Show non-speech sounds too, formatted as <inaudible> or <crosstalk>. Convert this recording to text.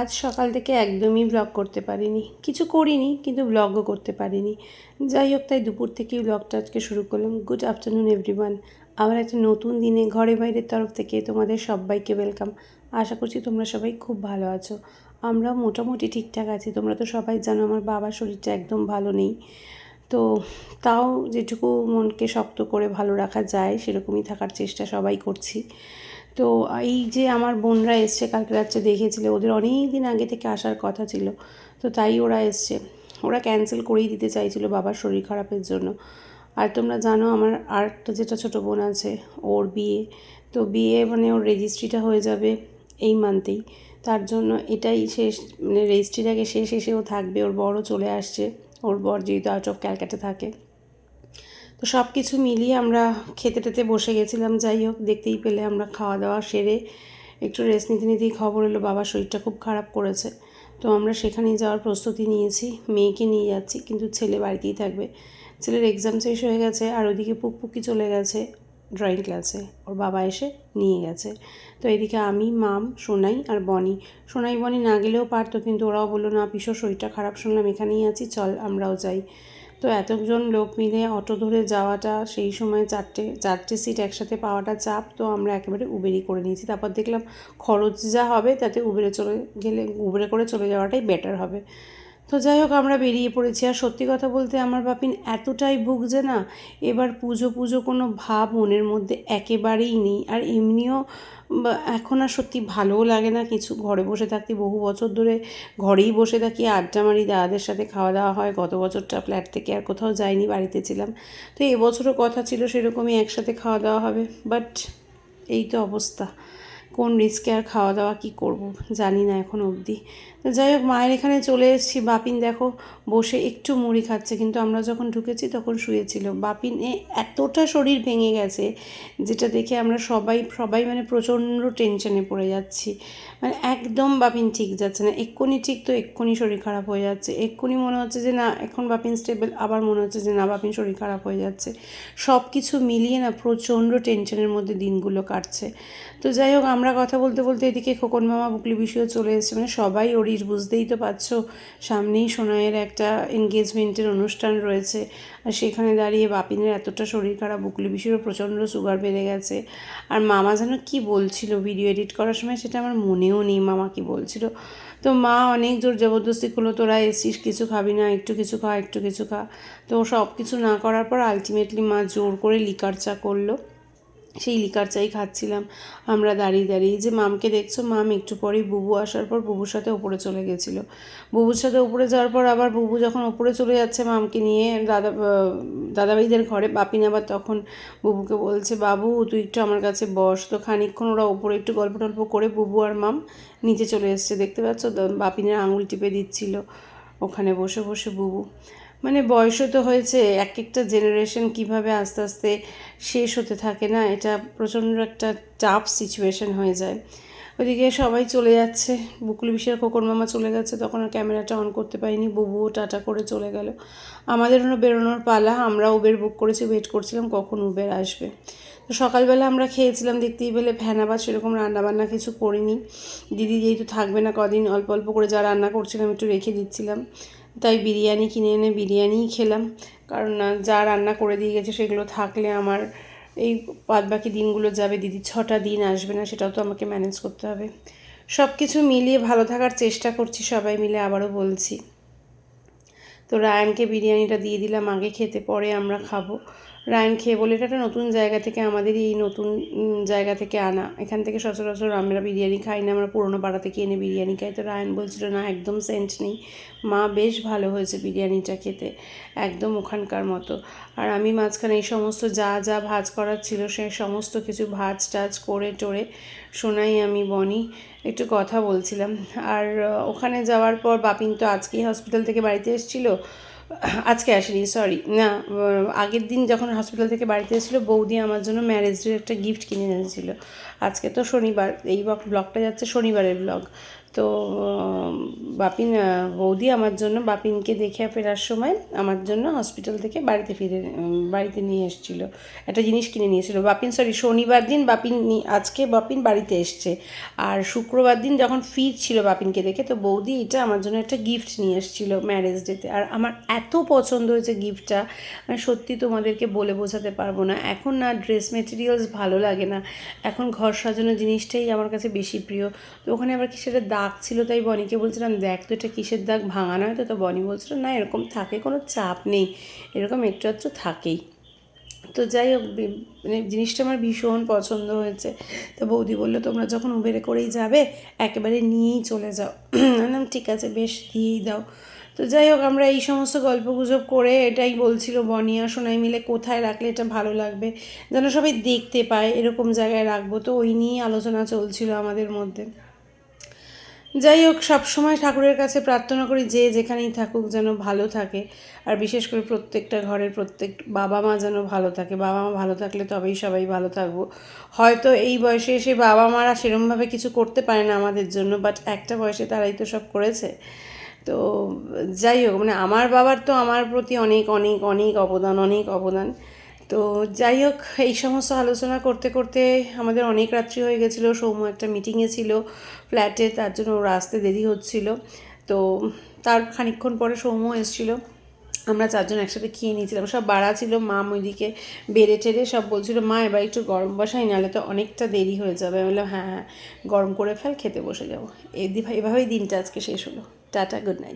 আজ সকাল থেকে একদমই ব্লগ করতে পারিনি। কিছু করিনি, কিন্তু ব্লগও করতে পারিনি। যাই হোক, তাই দুপুর থেকেই ব্লগটা আজকে শুরু করলাম। গুড আফটারনুন এভরিওয়ান আমার একটা নতুন দিনে ঘরে বাইরের তরফ থেকে তোমাদের সবাইকে ওয়েলকাম আশা করছি তোমরা সবাই খুব ভালো আছো। আমরা মোটামুটি ঠিকঠাক আছি। তোমরা তো সবাই জানো, আমার বাবার শরীরটা একদম ভালো নেই। তো তাও যেটুকু মনকে শক্ত করে ভালো রাখা যায়, সেরকমই থাকার চেষ্টা সবাই করছি। তো এই যে আমার বোনরা এসছে, কালকে রাত্রে দেখেছিলে, ওদের অনেক দিন আগে থেকে আসার কথা ছিল, তো তাই ওরা এসছে। ওরা ক্যান্সেল করেই দিতে চাইছিল বাবার শরীর খারাপের জন্য। আর তোমরা জানো, আমার আরেকটা যেটা ছোটো বোন আছে, ওর বিয়ে। তো বিয়ে মানে ওর রেজিস্ট্রিটা হয়ে যাবে এই মান্থেই তার জন্য এটাই শেষ মানে রেজিস্ট্রির আগে শেষ এসেও থাকবে, ওর বড় চলে আসছে। ওর বর যেহেতু আউট অফ ক্যালকাটা থাকে। তো সব কিছু মিলিয়ে আমরা খেতে টেতে বসে গেছিলাম, যাই হোক, দেখতেই পেলে আমরা খাওয়া দাওয়া সেরে একটু রেস্ট নিতে নিতেই খবর এলো বাবার শরীরটা খুব খারাপ করেছে। তো আমরা সেখানেই যাওয়ার প্রস্তুতি নিয়েছি, মেয়েকে নিয়ে যাচ্ছি, কিন্তু ছেলে বাড়িতেই থাকবে। ছেলের এক্সাম শেষ হয়ে গেছে, আর ওদিকে পুকপুকি চলে গেছে। ড্রয়িং ক্লাসে ওর বাবা এসে নিয়ে গেছে। তো এদিকে আমি, মাম, সোনাই আর বনি। সোনাই বনি না গেলেও পারতো, কিন্তু ওরাও বলল, না, পিসো, শরীরটা খারাপ, শুনলাম এখানেই আছি, চল আমরাও যাই। তো এতজন লোক মিলে অটো ধরে যাওয়াটা, সেই সময় চারটে চারটে সিট একসাথে পাওয়াটা চাপ, তো আমরা একেবারে উবেরই করে নিয়েছি। তারপর দেখলাম খরচ যা হবে, তাতে উবেরে চলে গেলে উবেরে করে চলে যাওয়াটাই বেটার হবে। তো যাই হোক, আমরা বেরিয়ে পড়েছি। আর সত্যি কথা বলতে আমার বাপিন এতটাই ভুগছে না, এবার পুজো পুজো কোনো ভাব মনের মধ্যে একেবারেই নেই। আর এমনিও এখন আর সত্যি ভালোও লাগে না কিছু। ঘরে বসে থাকতে বহু বছর ধরে ঘরেই বসে থাকি, আড্ডা মারি, দাদাদের সাথে খাওয়া দাওয়া হয়। গত বছরটা ফ্ল্যাট থেকে আর কোথাও যাইনি, বাড়িতে ছিলাম। তো এবছরও কথা ছিল সেরকমই একসাথে খাওয়া দাওয়া হবে। বাট এই তো অবস্থা। কোন রিস্কে আর খাওয়া দাওয়া কী করব? জানি না এখন অবধি। যাই হোক, মায়ের এখানে চলে এসেছি। বাপিন দেখো বসে একটু মুড়ি খাচ্ছে, কিন্তু আমরা যখন ঢুকেছি তখন শুয়েছিল। বাপিন এ এতটা শরীর ভেঙে গেছে যেটা দেখে আমরা সবাই সবাই মানে প্রচণ্ড টেনশনে পড়ে যাচ্ছি। মানে একদম বাপিন ঠিক যাচ্ছে না। এক্ষুনি ঠিক তো এক্ষুনি শরীর খারাপ হয়ে যাচ্ছে। এক্ষুনি মনে হচ্ছে যে না, এখন বাপিন স্টেবল আবার মনে হচ্ছে যে না, বাপিন শরীর খারাপ হয়ে যাচ্ছে। সব কিছু মিলিয়ে না প্রচণ্ড টেনশনের মধ্যে দিনগুলো কাটছে। তো যাই হোক, আমরা কথা বলতে বলতে এদিকে খোকন মামা, বুকলি বিষয় চলে এসেছে। মানে সবাই ওরির বুঝতেই তো পারছ, সামনেই সোনাইয়ের একটা এনগেজমেন্টের অনুষ্ঠান রয়েছে। আর সেখানে দাঁড়িয়ে বাপিনের এতটা শরীর খারাপ বুকলি বিষয়েরও প্রচণ্ড সুগার বেড়ে গেছে। আর মামা যেন কি বলছিল ভিডিও এডিট করার সময়, সেটা আমার মনেও নেই, মামা কি বলছিল। তো মা অনেক জোর জবরদস্তি করল, তোরা এসছিস, কিছু খাবি না, একটু কিছু খা, একটু কিছু খা। তো সব কিছু না করার পর আলটিমেটলি মা জোর করে লিকার চা করল। সেই লিকার চাই খাচ্ছিলাম। আমরা দাঁড়িয়ে দাঁড়িয়ে যে মামকে দেখছ, মাম একটু পরেই বুবু আসার পর বুবুর সাথে ওপরে চলে গেছিল। বুবুর সাথে ওপরে যাওয়ার পর আবার বুবু যখন ওপরে চলে যাচ্ছে, মামকে নিয়ে দাদা দাদাভাইদের ঘরে বাপিন আবার তখন বুবুকে বলছে, বাবু, তুই একটু আমার কাছে বস। তো খানিকক্ষণ ওরা ওপরে একটু গল্প টল্প করে বুবু আর মাম নিচে চলে এসছে। দেখতে পাচ্ছ বাপিনের আঙুল টিপে দিচ্ছিল ওখানে বসে বসে বুবু। মানে বয়সও তো হয়েছে এক একটা জেনারেশন কীভাবে আস্তে আস্তে শেষ হতে থাকে না, এটা প্রচণ্ড একটা টাফ সিচুয়েশন হয়ে যায়। ওইদিকে সবাই চলে যাচ্ছে, বুকুল বিশের খোকর মামা চলে গেছে, তখন আর ক্যামেরাটা অন করতে পারিনি বুবুও টাটা করে চলে গেল। আমাদেরও বেরোনোর পালা, আমরা উবের বুক করেছি ওয়েট করছিলাম কখন উবের আসবে। তো সকালবেলা আমরা খেয়েছিলাম, দেখতেই পেলে ফ্যানাবাদ সেরকম রান্নাবান্না কিছু করিনি। দিদি যেহেতু থাকবে না কদিন, অল্প অল্প করে যা রান্না করছিলাম একটু রেখে দিচ্ছিলাম। তাই বিরিয়ানি কিনে এনে বিরিয়ানিই খেলাম। কারণ যা রান্না করে দিয়ে গেছে সেগুলো থাকলে আমার এই বাদ বাকি দিনগুলো যাবে। দিদি ছটা দিন আসবে না, সেটাও তো আমাকে ম্যানেজ করতে হবে। সব কিছু মিলিয়ে ভালো থাকার চেষ্টা করছি, সবাই মিলে আবারও বলছি। তো রায়ানকে বিরিয়ানিটা দিয়ে দিলাম, আগে খেতে পরে আমরা খাব। রায়ন খেয়ে বলে এটা একটা নতুন জায়গা থেকে আমাদের এই নতুন জায়গা থেকে আনা। এখান থেকে সচরাচর আমরা বিরিয়ানি খাই না, আমরা পুরোনো পাড়া থেকে এনে বিরিয়ানি খাই। তো রায়ন বলছিল, না, একদম সেন্ট নেই। মা, বেশ ভালো হয়েছে বিরিয়ানিটা খেতে, একদম ওখানকার মতো। আর আমি মাঝখানে এই সমস্ত যা যা ভাজ করার ছিল, সে সমস্ত কিছু ভাজ টাজ করে টোরে শোনাই আমি বনি। একটু কথা বলছিলাম। আর ওখানে যাওয়ার পর বাপিন তো আজকেই হসপিটাল থেকে বাড়িতে এসেছিল। আজকে আসেনি সরি না আগের দিন যখন হসপিটাল থেকে বাড়িতে এসেছিল, বৌদি আমার জন্য ম্যারেজ ডের একটা গিফট কিনে এনেছিল। আজকে তো শনিবার, এই ব্লগটা যাচ্ছে শনিবারের ব্লগ তো বাপিন বৌদি আমার জন্য, বাপিনকে দেখে ফেরার সময় আমার জন্য হসপিটাল থেকে বাড়িতে ফিরে বাড়িতে নিয়ে এসেছিল। একটা জিনিস কিনে নিয়েছিল। বাপিন সরি শনিবার দিন বাপিন আজকে বাপিন বাড়িতে এসছে। আর শুক্রবার দিন যখন ফিরছিল বাপিনকে দেখে, তো বৌদি এটা আমার জন্য একটা গিফট নিয়ে এসেছিল ম্যারেজ ডেতে আর আমার পছন্দ হয়েছে গিফটটা মানে সত্যি তোমাদেরকে বলে বোঝাতে পারব না। এখন না ড্রেস মেটেরিয়ালস ভালো লাগে না। এখন ঘর সাজানো জিনিসটাই আমার কাছে বেশি প্রিয়। তো ওখানে আবার কিসের দাগ ছিল তাই বনিকে বলছিলাম, দেখ তো এটা কিসের দাগ? ভাঙানো হয়তো? তো বনি বলছিল, না, এরকম থাকে, কোনো চাপ নেই। এরকম একটু একটু থাকেই। তো যাই হোক মানে জিনিসটা আমার ভীষণ পছন্দ হয়েছে। তো বৌদি বলল, তোমরা যখন উবেরে করেই যাবে, একেবারে নিয়েই চলে যাও। <clears throat> বললাম, ঠিক আছে, বেশ, দিয়েই দাও। তো যাই হোক, আমরা এই সমস্ত গল্প গুজব করে এটাই বলছিল বনিয়া সোনাই মিলে, কোথায় রাখলে এটা ভালো লাগবে, যেন সবাই দেখতে পায়, এরকম জায়গায় রাখব। তো ওই নিয়েই আলোচনা চলছিল আমাদের মধ্যে। যাই হোক, সবসময় ঠাকুরের কাছে প্রার্থনা করি যে যেখানেই থাকুক যেন ভালো থাকে। আর বিশেষ করে প্রত্যেকটা ঘরের প্রত্যেক বাবা মা যেন ভালো থাকে। বাবা মা ভালো থাকলে তবেই সবাই ভালো থাকব। হয়তো এই বয়সে এসে বাবা মারা সেরমভাবে কিছু করতে পারে না আমাদের জন্য বাট একটা বয়সে তারাই তো সব করেছে। তো যাই হোক মানে আমার বাবার তো আমার প্রতি অনেক অনেক অনেক অবদান অনেক অবদান। তো যাই হোক, এই সমস্ত আলোচনা করতে করতে আমাদের অনেক রাত্রি হয়ে গেছিল, সৌম্য একটা মিটিংয়ে ছিল ফ্ল্যাটে তার জন্য ওর আসতে দেরি হচ্ছিল। তো তার খানিকক্ষণ পরে সৌম্য এসেছিল, আমরা চারজন একসাথে খেয়ে নিয়েছিলাম। সব বাড়া ছিল মা ওইদিকে বেড়ে টেড়ে সব বলছিল, মা, এবার একটু গরম বসাই, নাহলে তো অনেকটা দেরি হয়ে যাবে। আমি বললাম হ্যাঁ হ্যাঁ গরম করে ফেল, খেতে বসে যাব। এভাবেই দিনটা আজকে শেষ হলো। Tata good night